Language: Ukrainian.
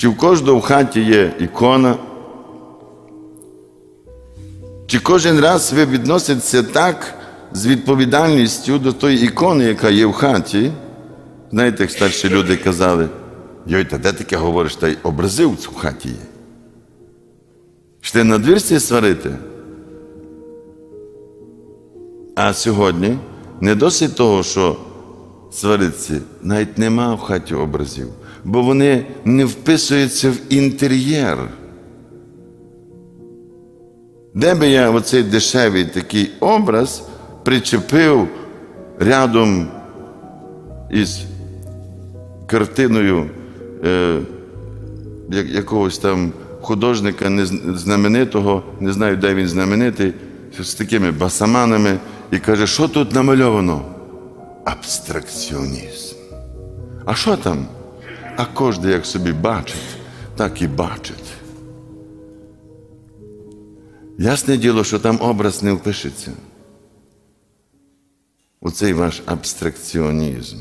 Чи в кожного в хаті є ікона? Чи кожен раз ви відноситеся так з відповідальністю до тої ікони, яка є в хаті? Знаєте, як старші люди казали, йой, та де таке говориш, та й образи в хаті є. Ще на двірці сварити. А сьогодні не досить того, що свариться, навіть нема в хаті образів, бо вони не вписуються в інтер'єр. Де би я оцей дешевий такий образ причепив рядом із картиною е, якогось там художника знаменитого, не знаю, де він знаменитий, з такими басаманами, і каже, що тут намальовано? Абстракціонізм. А що там? А кожен як собі бачить, так і бачить. Ясне діло, що там образ не впишеться. У цей ваш абстракціонізм.